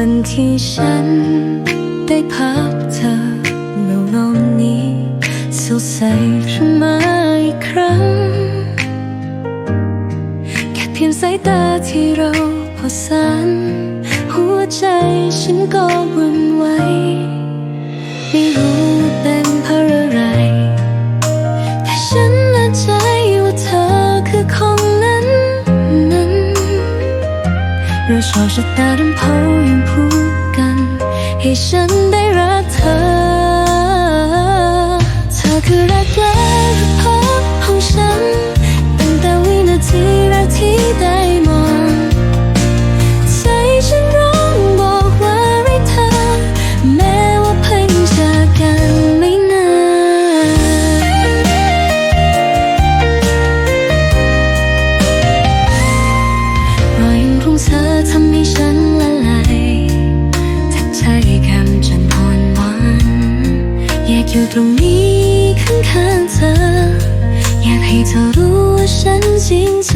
วันที่ฉันได้พับเธอเงาเงานี้สดใสขึ้นมาอีกครั้ง แค่เพียงสายตาที่เราพอสานหัวใจฉันก็วุ่นไหวไม่รู้ เราชอบชะตาดำเพ ทำให้ฉันละลายทักทายคำจนอ่อนหวานอยากอยู่ตรงนี้ข้างๆเธอ อยากให้เธอรู้ว่าฉันจริงใจ